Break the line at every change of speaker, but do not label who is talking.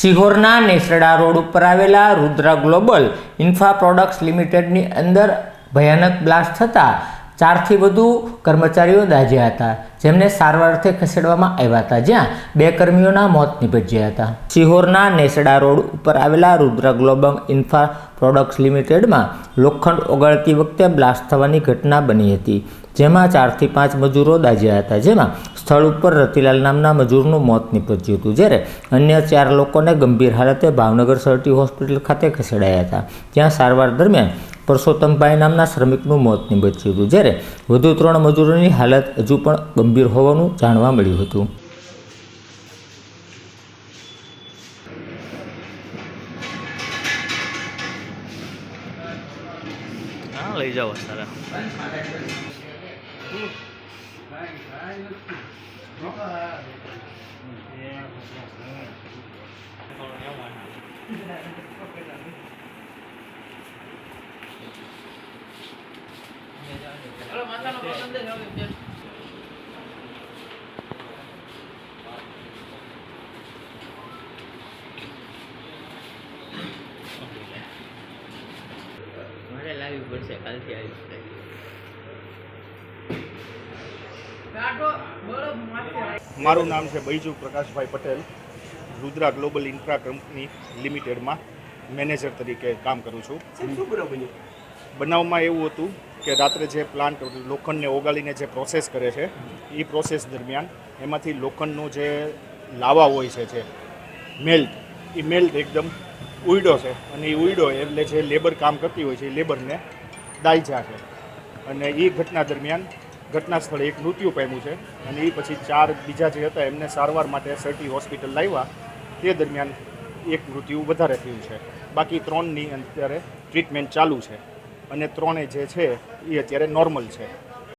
સિહોરના Nesda road ઉપર આવેલા Rudra global infra products લિમિટેડની અંદર ભયાનક બ્લાસ્ટ થતાં ચારથી વધુ કર્મચારીઓ દાઝ્યા હતા, જેમને સારવાર અર્થે ખસેડવામાં આવ્યા હતા, જ્યાં બે કર્મીઓના મોત નીપજ્યા હતા. સિહોરના નેસડા રોડ ઉપર આવેલા રુદ્ર ગ્લોબલ ઇન્ફા પ્રોડક્ટ્સ લિમિટેડમાં લોખંડ ઓગાળતી વખતે બ્લાસ્ટ થવાની ઘટના બની હતી, જેમાં ચારથી પાંચ મજૂરો દાઝ્યા હતા, જેમાં સ્થળ ઉપર રતિલાલ નામના મજૂરનું મોત નીપજ્યું હતું. જ્યારે અન્ય ચાર લોકોને ગંભીર હાલતે ભાવનગર સરટી હોસ્પિટલ ખાતે ખસેડાયા હતા. ત્યાં સારવાર દરમિયાન પરસોત્તમભાઈ નામના શ્રમિકનું મોત નીપજ્યું હતું. જ્યારે વધુ ત્રણ મજૂરોની હાલત હજુ પણ ગંભીર હોવાનું જાણવા મળ્યું હતું.
લઈ જાઓ સારા. મારે લાવવી પડશે કાલથી આવી
મારું નામ છે Baiju Prakashbhai Patel Rudra global infra company લિમિટેડમાં manager તરીકે કામ કરું છું. બનાવમાં એવું હતું કે રાત્રે જે પ્લાન્ટ લોખંડને ઓગાળીને જે પ્રોસેસ કરે છે એ પ્રોસેસ દરમિયાન એમાંથી લોખંડનું જે લાવા હોય છે જે મેલ્ટ એ મેલ્ટ એકદમ ઉઈડો છે અને એ ઉઈડો એટલે જે લેબર કામ કરતી હોય છે એ લેબરને દાયજા છે. અને એ ઘટના દરમિયાન ઘટના સ્થળે એક મૃત્યુ પામ્યું છે અને એ પછી ચાર બીજા જે હતા એમને સારવાર માટે સરટી હોસ્પિટલ લાવ્યા. તે દરમિયાન એક મૃત્યુ વધારે થયું છે. બાકી ત્રણની અત્યારે ટ્રીટમેન્ટ ચાલુ છે. અને ત્રણે જે છે એ અત્યારે નોર્મલ છે.